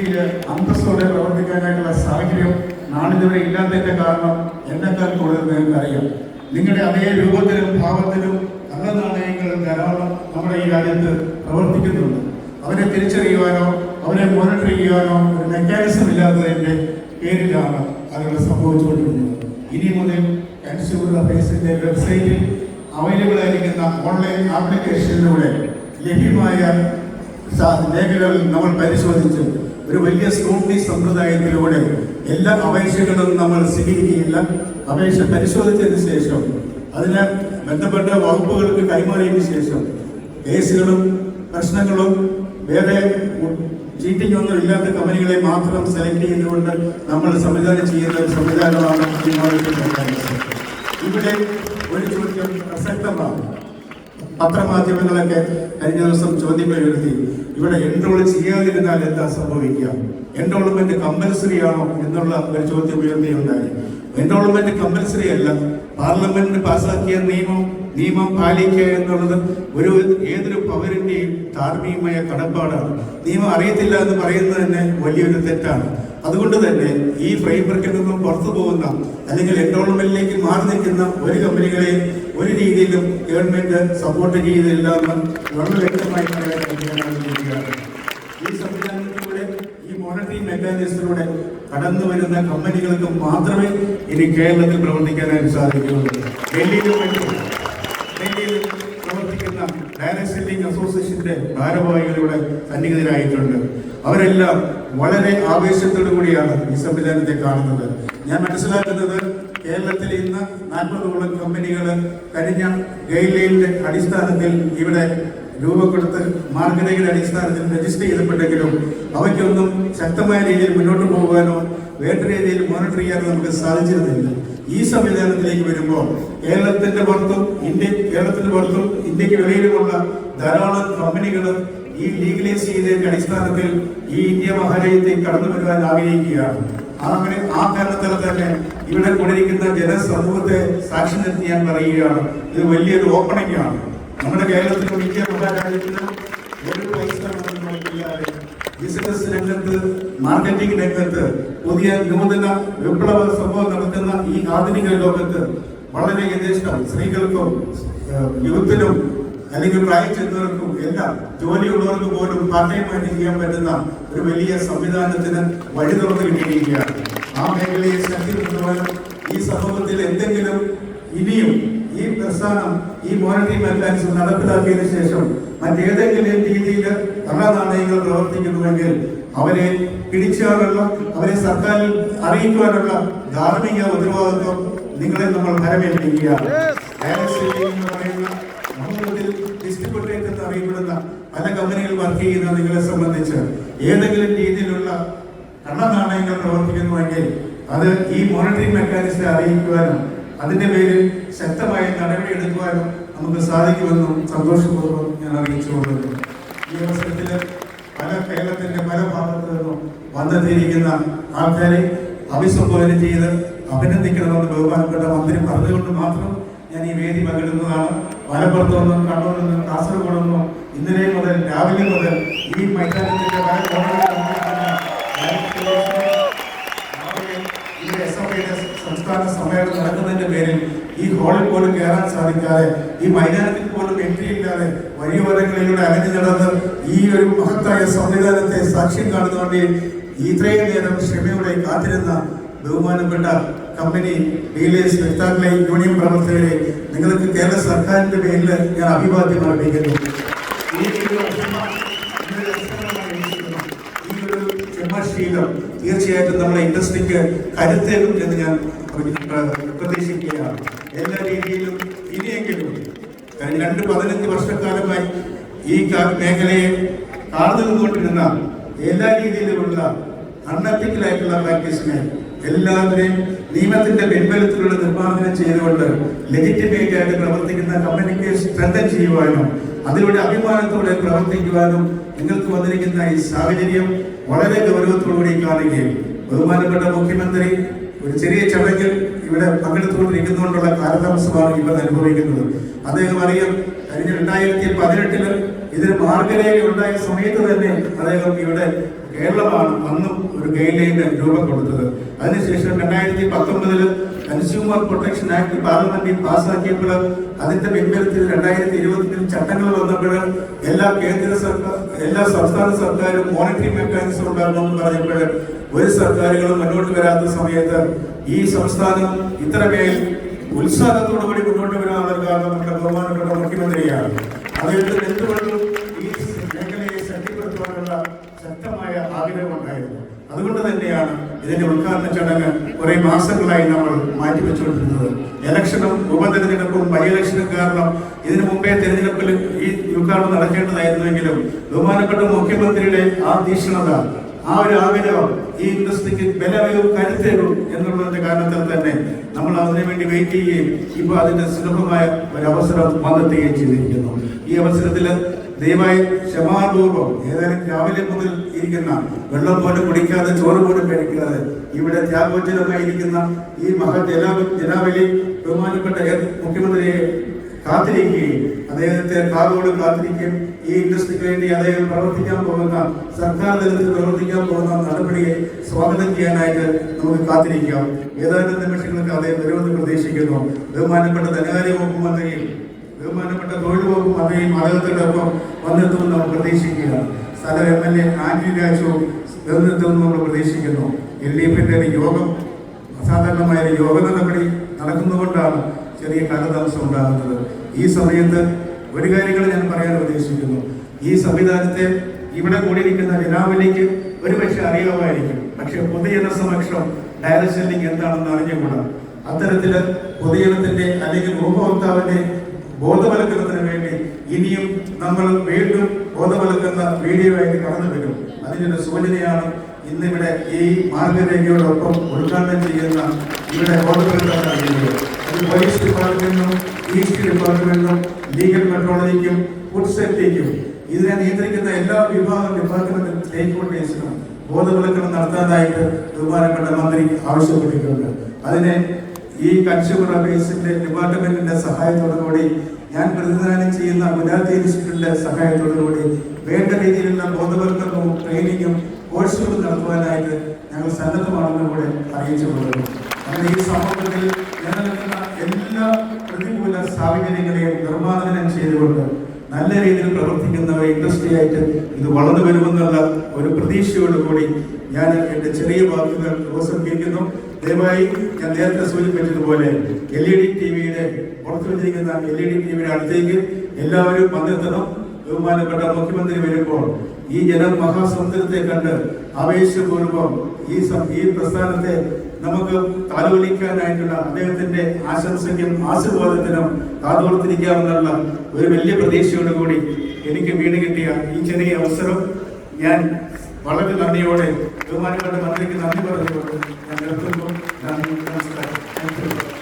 രീതിയിൽ അന്തസ്സോടെ പ്രവർത്തിക്കാനായിട്ടുള്ള സാഹചര്യം നാളിതുവരെ ഇല്ലാത്തതിന്റെ കാരണം എന്നെക്കാൾ കൂടുതൽ നിങ്ങൾക്ക് അറിയാം. നിങ്ങളുടെ അതേ രൂപത്തിലും ഭാവത്തിലും നല്ല നാണയങ്ങൾ ധാരാളം നമ്മുടെ ഈ രാജ്യത്ത് പ്രവർത്തിക്കുന്നുണ്ട്. അവരെ തിരിച്ചറിയുവാനോ അവരെ മോണിറ്റർ ചെയ്യുവാനോ ഒരു മെക്കാനിസം ഇല്ലാത്തതിന്റെ പേരിലാണ് അതുകൾ സംഭവിച്ചുകൊണ്ടിരിക്കുന്നത്. ഇനി മുതൽ കൺസ്യൂമർ അഫേഴ്സിന്റെ വെബ്സൈറ്റിൽ അവൈലബിൾ ആയിരിക്കുന്ന ഓൺലൈൻ ആപ്ലിക്കേഷനിലൂടെ ലഭ്യമായ രേഖകൾ നമ്മൾ പരിശോധിച്ച് ഒരു വലിയ സ്കൂട്ടി സമ്പ്രദായത്തിലൂടെ എല്ലാ അപേക്ഷകളും നമ്മൾ സ്വീകരിക്കുകയില്ല. അപേക്ഷ പരിശോധിച്ചതിന് ശേഷം അതിന് ബന്ധപ്പെട്ട വകുപ്പുകൾക്ക് കൈമാറിയതിന് ശേഷം കേസുകളും പ്രശ്നങ്ങളും വേറെ ചീറ്റിംഗ് ഒന്നും ഇല്ലാത്ത കമ്പനികളെ മാത്രം സെലക്ട് ചെയ്തുകൊണ്ട് നമ്മൾ സംവിധാനം ചെയ്യുന്ന ഒരു സംവിധാനമാണ് ഇവിടെ ഒരു ചോദ്യം പ്രസക്തമാണ്. പത്രമാധ്യമങ്ങളൊക്കെ കഴിഞ്ഞ ദിവസം ചോദ്യങ്ങൾ എഴുതി. ഇവിടെ എൻറോൾ ചെയ്യാതിരുന്നാൽ എന്താ സംഭവിക്കുക? എൻറോൾമെന്റ് കമ്പൽസറി ആണോ എന്നുള്ള ഒരു ചോദ്യം ഉയർത്തിയുണ്ടായി എൻറോൾമെന്റ് കമ്പൽസറി അല്ല. പാർലമെന്റ് പാസാക്കിയ നിയമം നിയമം പാലിക്കുക എന്നുള്ളത് ഒരു ഏതൊരു പൗരന്റെയും ധാർമ്മികമായ കടപ്പാടാണ്. നിയമം അറിയത്തില്ല എന്ന് പറയുന്നത് തന്നെ വലിയൊരു തെറ്റാണ്. അതുകൊണ്ട് തന്നെ ഈ ഫ്രെയിംവർക്കിൽ നിന്നും പുറത്തു പോകുന്ന അല്ലെങ്കിൽ എൻറോൾമെന്റിലേക്ക് മാറി നിൽക്കുന്ന ഒരു കമ്പനികളെയും ഒരു രീതിയിലും ഗവൺമെന്റ് സപ്പോർട്ട് ചെയ്തില്ല എന്ന് വളരെ വ്യക്തമായി ഈ സംവിധാനത്തിലൂടെ ഈ മോണിറ്ററിംഗ് മെക്കാനിസത്തിലൂടെ കടന്നു വരുന്ന കമ്പനികൾക്ക് മാത്രമേ ഇനി കേരളത്തിൽ പ്രവർത്തിക്കാനായിട്ട് സാധിക്കുകയുള്ളൂ. ഡൽഹിയിലും മറ്റും ഡൽഹിയിൽ പ്രവർത്തിക്കുന്ന ഡയറക്ട് സെല്ലിംഗ് അസോസിയേഷന്റെ ഭാരവാഹികളിവിടെ സന്നിഹിതരായിട്ടുണ്ട്. അവരെല്ലാം വളരെ ആവേശത്തോടു കൂടിയാണ് ഈ സംവിധാനത്തെ കാണുന്നത്. ഞാൻ മനസ്സിലാക്കുന്നത് കേരളത്തിൽ ഇന്ന് നാൽപ്പതോളം കമ്പനികൾ കഴിഞ്ഞ ഗൈഡ് ലൈനിന്റെ അടിസ്ഥാനത്തിൽ ഇവിടെ രൂപ കൊടുത്ത് മാർഗരേഖയുടെ അടിസ്ഥാനത്തിൽ രജിസ്റ്റർ ചെയ്യപ്പെട്ടെങ്കിലും അവയ്ക്കൊന്നും ശക്തമായ രീതിയിൽ മുന്നോട്ട് പോകാനോ വേണ്ട രീതിയിൽ മോണിറ്റർ ചെയ്യാനോ നമുക്ക് സാധിച്ചിരുന്നില്ല. ഈ സംവിധാനത്തിലേക്ക് വരുമ്പോൾ കേരളത്തിന്റെ പുറത്തും ഇന്ത്യ കേരളത്തിന്റെ പുറത്തും ഇന്ത്യയ്ക്ക് വെളിയിലുമുള്ള ധാരാളം കമ്പനികൾ ഈ ലീഗലൈസ് ചെയ്തതിന്റെ അടിസ്ഥാനത്തിൽ ഈ ഇന്ത്യ മഹാരാജ്യത്തേക്ക് കടന്നു വരുവാൻ ആഗ്രഹിക്കുകയാണ്. അങ്ങനെ ആ കാരണത്തിൽ തന്നെ ഇവിടെ കൊണ്ടിരിക്കുന്ന ജനസമൂഹത്തെ സാക്ഷി നിർത്തി ഞാൻ പറയുകയാണ്. ഇത് വലിയൊരു ഓപ്പണിംഗ് ആണ്. നമ്മുടെ കേരളത്തിലും ഇന്ത്യ മഹാരാജ്യത്തിലും ഒരു പൈസ ബിസിനസ് രംഗത്ത് മാർക്കറ്റിംഗ് രംഗത്ത് പുതിയ നൂതന വിപ്ലവ സംഭവം നടത്തുന്ന ഈ ആധുനിക ലോകത്ത് വളരെ യഥേഷ്ടം സ്ത്രീകൾക്കും യുവത്തിനും അല്ലെങ്കിൽ പ്രായം ചെന്നവർക്കും എല്ലാം ജോലിയുള്ളവർക്ക് പോലും പാർട്ടൈമായിട്ട് ചെയ്യാൻ പറ്റുന്ന ഒരു വലിയ സംവിധാനത്തിന് വഴി തുറന്നു കിട്ടിയിരിക്കുകയാണ്. ആ മേഖലയെ ശക്തിപ്പെടുത്തുവാനും ഈ സമൂഹത്തിൽ എന്തെങ്കിലും ഇനിയും ഈ പ്രസ്ഥാനം ഈ മോണിറ്ററി മെക്കാനിസം നടപ്പിലാക്കിയതിനു ശേഷം മറ്റേതെങ്കിലും രീതിയിൽ കള്ളനാണയങ്ങൾ പ്രവർത്തിക്കുന്നുവെങ്കിൽ അവരെ പിടിച്ചാലുള്ള അവരെ സർക്കാരിൽ അറിയിക്കുവാനുള്ള ധാർമ്മിക ഉത്തരവാദിത്വം നിങ്ങളെ നമ്മൾ ഭരമേൽപ്പിക്കുകയാണ്. അറിയപ്പെടുന്ന പല കമ്പനികൾ വർക്ക് ചെയ്യുന്ന നിങ്ങളെ സംബന്ധിച്ച് ഏതെങ്കിലും രീതിയിലുള്ള കള്ളനാണയങ്ങൾ പ്രവർത്തിക്കുന്നുവെങ്കിൽ അത് ഈ മോണിറ്ററിംഗ് മെക്കാനിസത്തെ അറിയിക്കുവാനും അതിന്റെ പേരിൽ ശക്തമായ നടപടി എടുക്കുവാനും നമുക്ക് സാധിക്കുമെന്നും സന്തോഷപൂർവം ഞാൻ അറിയിച്ചുകൊള്ളുന്നു. ഈ അവസരത്തിൽ പല കേരളത്തിന്റെ പല ഭാഗത്തു നിന്നും വന്നെത്തിയിരിക്കുന്ന ആൾക്കാരെ അഭിസംബോധന ചെയ്ത് അഭിനന്ദിക്കണമെന്ന് ബഹുമാനപ്പെട്ട മന്ത്രി പറഞ്ഞുകൊണ്ട് മാത്രം ഞാൻ ഈ വേദി പങ്കിടുന്നതാണ്. മലപ്പുറത്തു നിന്നും കണ്ണൂരിൽ നിന്നും കാസർഗോഡ് നിന്നും ഇന്നലെ മുതൽ രാവിലെ മുതൽ ഈ മൈതാനത്തിന്റെ പല സംസ്ഥാന സമ്മേളനം നടക്കുന്നതിന്റെ പേരിൽ ഈ ഹാളിൽ പോലും കയറാൻ സാധിക്കാതെ ഈ മൈതാനത്തിൽ പോലും എൻട്രി ഇല്ലാതെ വഴിയോരങ്ങളിലൂടെ അകഞ്ഞു നടന്ന് ഈ ഒരു മഹത്തായ സംവിധാനത്തെ സാക്ഷ്യം കാണുന്നതുകൊണ്ട് ഇത്രയും നേരം ക്ഷമയോടെ കാത്തിരുന്ന ബഹുമാനപ്പെട്ട കമ്പനി ഡീലേഴ്സ് വ്യക്താക്കളെ യൂണിയൻ പ്രവർത്തകരെ നിങ്ങൾക്ക് കേരള സർക്കാരിന്റെ പേരിൽ ഞാൻ അഭിവാദ്യം അർപ്പിക്കുന്നു. ക്ഷമാശീലം തീർച്ചയായിട്ടും നമ്മുടെ ഇൻഡസ്ട്രിക്ക് കരുത്തേകും എന്ന് ഞാൻ പ്രതീക്ഷിക്കുകയാണ്. എല്ലാ രീതിയിലും ഇനിയെങ്കിലും രണ്ട് പതിനഞ്ച് വർഷക്കാലമായി ഈ മേഖലയെ കാർന്നു നിന്നുകൊണ്ടിരുന്ന എല്ലാ രീതിയിലുമുള്ള അൺഎത്തിക്കലായിട്ടുള്ള പ്രാക്ടീസിനെ എല്ലാവരെയും നിയമത്തിന്റെ പിൻബലത്തിലുള്ള നിർമ്മാർജനം ചെയ്തുകൊണ്ട് ലെജിറ്റിമേറ്റ് ആയിട്ട് പ്രവർത്തിക്കുന്ന കമ്പനിക്ക് സ്ട്രെങ്തൻ ചെയ്യുവാനും അതിലൂടെ അഭിമാനത്തോടെ പ്രവർത്തിക്കുവാനും നിങ്ങൾക്ക് വന്നിരിക്കുന്ന ഈ സാഹചര്യം വളരെ ഗൗരവത്തോടുകൂടി കാണുകയും ബഹുമാനപ്പെട്ട മുഖ്യമന്ത്രി ഒരു ചെറിയ ചടങ്ങിൽ ഇവിടെ പങ്കെടുത്തുകൊണ്ടിരിക്കുന്നതുകൊണ്ടുള്ള കാലതാമസമാണ് ഇവർ അനുഭവിക്കുന്നത്. അദ്ദേഹം അറിയാം കഴിഞ്ഞ രണ്ടായിരത്തി പതിനെട്ടിൽ ഇതിന് മാർഗരേഖ ഉണ്ടായ സമയത്ത് തന്നെ അദ്ദേഹം ഇവിടെ കേരളമാണ് അന്നും ഒരു ഗൈഡ് ലൈന് രൂപം കൊടുത്തത്. അതിനുശേഷം രണ്ടായിരത്തി പത്തൊമ്പതിൽ കൺസ്യൂമർ പ്രൊട്ടക്ഷൻ ആക്ട് പാർലമെന്റിൽ പാസ്സാക്കിയപ്പോൾ അതിന്റെ പിൻബലത്തിൽ രണ്ടായിരത്തി ഇരുപത്തിനും ചട്ടങ്ങൾ വന്നപ്പോൾ എല്ലാ കേന്ദ്ര സർക്കാർ എല്ലാ സംസ്ഥാന സർക്കാരും മോണിറ്ററിംഗ് മെക്കാനിസം ഉണ്ടാകണമെന്ന് പറഞ്ഞപ്പോൾ ഒരു സർക്കാരുകളും മുന്നോട്ട് വരാത്ത സമയത്ത് ഈ സംസ്ഥാനം ഇത്രമേൽ ഉത്സാഹത്തോടുകൂടി മുന്നോട്ട് വരാനുള്ള കാരണം നമ്മുടെ ബഹുമാനപ്പെട്ട മുഖ്യമന്ത്രിയാണ്. അദ്ദേഹത്തിന് എന്തുകൊണ്ടും ഈ മേഖലയെ ശക്തിപ്പെടുത്തുവാനുള്ള ശക്തമായ ആഗ്രഹമുണ്ടായിരുന്നു. അതുകൊണ്ട് തന്നെയാണ് ഇതിന്റെ ഉദ്ഘാടന ചടങ്ങ് കുറെ മാസങ്ങളായി നമ്മൾ മാറ്റിവെച്ചുകൊണ്ടിരുന്നത്. ഇലക്ഷനും ഉപതെരഞ്ഞെടുപ്പും ബൈ ഇലക്ഷനും കാരണം ഇതിനു മുമ്പേ തെരഞ്ഞെടുപ്പിൽ ഈ ഉദ്ഘാടനം നടക്കേണ്ടതായിരുന്നുവെങ്കിലും ബഹുമാനപ്പെട്ട മുഖ്യമന്ത്രിയുടെ ആ തീക്ഷ്ണത ആ ഒരു ആഗ്രഹം ഈ ഇൻഡസ്ട്രിക്ക് ബലവും കരുത്തേറും എന്നുള്ളതിന്റെ കാരണത്തിൽ തന്നെ നമ്മൾ അതിനു വേണ്ടി വെയിറ്റ് ചെയ്യുകയും ഇപ്പോൾ അതിന്റെ സുലഭമായ ഒരു അവസരം വന്നെത്തുകയും ചെയ്തിരിക്കുന്നു. ഈ അവസരത്തിൽ ദയവായി ക്ഷമാപൂർവം ഏതായാലും രാവിലെ മുതൽ ഇരിക്കുന്ന വെള്ളം പോലും കുടിക്കാതെ ചോറ് പോലും കഴിക്കാതെ ഇവിടെ ത്യാഗോജ്ജലമായിരിക്കുന്ന ഈ മഹ ജനാ ജനാവലി ബഹുമാനപ്പെട്ട മുഖ്യമന്ത്രിയെ കാത്തിരിക്കുകയും അദ്ദേഹത്തെ കാതോട് കാത്തിരിക്കുകയും ഈ ഇൻഡസ്ട്രിക്ക് വേണ്ടി അദ്ദേഹം പ്രവർത്തിക്കാൻ പോകുന്ന സർക്കാർ തലത്തിൽ പ്രവർത്തിക്കാൻ പോകുന്ന നടപടിയെ സ്വാഗതം ചെയ്യാനായിട്ട് നമുക്ക് കാത്തിരിക്കാം. ഏതാനും നിമിഷങ്ങൾക്ക് അദ്ദേഹം വരുമെന്ന് പ്രതീക്ഷിക്കുന്നു. ബഹുമാനപ്പെട്ട ധനകാര്യ വകുപ്പ് മന്ത്രിയും ബഹുമാനപ്പെട്ട തൊഴിൽ വകുപ്പ് മന്ത്രിയും അദ്ദേഹത്തോടൊപ്പം വന്നെത്തുമെന്ന് നമ്മൾ പ്രതീക്ഷിക്കുകയാണ്. സ്ഥലം എം എൽ എ ആന്റി രാജുവും നമ്മൾ പ്രതീക്ഷിക്കുന്നു. എൽ ഡി എഫിന്റെ ഒരു യോഗം അസാധാരണമായ ഒരു യോഗ നടപടി നടക്കുന്നതുകൊണ്ടാണ് ചെറിയ കാലതാമസം ഉണ്ടാകുന്നത്. ഈ സമയത്ത് ഒരു കാര്യങ്ങൾ ഞാൻ പറയാൻ ഉദ്ദേശിക്കുന്നു. ഈ സംവിധാനത്തെ ഇവിടെ കൂടിയിരിക്കുന്ന ജനാവലിക്ക് ഒരു പക്ഷെ അറിയാമായിരിക്കും. പക്ഷെ പൊതുജന സമക്ഷം ഡയറക്ട് സെല്ലിംഗ് എന്താണെന്ന് അറിഞ്ഞുകൂടാ. അത്തരത്തിൽ പൊതുജനത്തിന്റെ അല്ലെങ്കിൽ ഉപഭോക്താവിന്റെ ബോധവൽക്കരണത്തിന് വേണ്ടി ഇനിയും നമ്മൾ വീണ്ടും ബോധവൽക്കരണ വീഡിയോ ആയിട്ട് കടന്നു വരും. അതിനൊരു സൂചനയാണ് ഇന്നിവിടെ ഈ മാർഗരേഖയോടൊപ്പം ഉദ്ഘാടനം ചെയ്യുന്ന ഇവിടെ ബോധവൽക്കരണം ഡിപ്പാർട്ട്മെന്റിനും ഈസ്റ്റ് ഡിപ്പാർട്ട്മെന്റിനും ലീഗൽ മെട്രോളജിക്കും ഫുഡ് സേഫ്റ്റിക്കും ഇതിനെ നിയന്ത്രിക്കുന്ന എല്ലാ വിഭാഗ ഡിപ്പാർട്ട്മെന്റും സ്റ്റേക്ക് ഹോൾഡേഴ്സിനും ബോധവൽക്കരണം നടത്താനായിട്ട് ബഹുമാനപ്പെട്ട മന്ത്രി ആവശ്യപ്പെട്ടിട്ടുണ്ട്. അതിനെ ഈ കൺസ്യൂമർ അഫയേഴ്സിന്റെ ഡിപ്പാർട്ട്മെന്റിന്റെ സഹായത്തോടുകൂടി ഞാൻ പ്രതിദാനം ചെയ്യുന്ന ഗുജറാത്തി ഇൻസ്റ്റിറ്റ്യൂട്ടിന്റെ സഹായത്തോടുകൂടി വേണ്ട രീതിയിലുള്ള ബോധവൽക്കരണവും ട്രെയിനിങ്ങും കോഴ്സുകളും നടത്തുവാനായിട്ട് ഞങ്ങൾ സന്നദ്ധമാണെന്ന് കൂടെ അറിയിച്ചുകൊള്ളുന്നു അങ്ങനെ ഈ സമൂഹത്തിൽ നിലനിൽക്കുന്ന എല്ലാ പ്രതികൂല സാഹചര്യങ്ങളെയും നിർമ്മാർജനം ചെയ്തുകൊണ്ട് നല്ല രീതിയിൽ പ്രവർത്തിക്കുന്ന ഒരു ഇൻഡസ്ട്രി ആയിട്ട് ഇത് വളർന്നു വരുമെന്നുള്ള ഒരു പ്രതീക്ഷയോടുകൂടി ഞാൻ എന്റെ ചെറിയ വാക്കുകൾ ഉപസംഹരിക്കുന്നു ദയവായി ഞാൻ നേരത്തെ സൂചിപ്പിച്ചതുപോലെ എൽ ഇ ഡി ടി വിയുടെ പുറത്തു വച്ചിരിക്കുന്ന എൽ ഇ ഡി ടി വിയുടെ അടുത്തേക്ക് എല്ലാവരും വന്നെത്തണം. ബഹുമാനപ്പെട്ട മുഖ്യമന്ത്രി വരുമ്പോൾ ഈ ജന മഹാസമുദ്രത്തെ കണ്ട് ആവേശപൂർവം ഈ ഈ പ്രസ്ഥാനത്തെ നമുക്ക് താലോലിക്കാനായിട്ടുള്ള അദ്ദേഹത്തിന്റെ ആശംസയ്ക്കും ആശീർവാദത്തിനും കാതോർത്തിരിക്കാമെന്നുള്ള ഒരു വലിയ പ്രതീക്ഷയോടുകൂടി എനിക്ക് വീട് കിട്ടിയ ഈ ചെറിയ അവസരം ഞാൻ വളരെ നന്ദിയോടെ ബഹുമാനപ്പെട്ട മന്ത്രിക്ക് നന്ദി പറഞ്ഞുകൊണ്ട് ഞാൻ നിർത്തുന്നു. നന്ദി നമസ്കാരം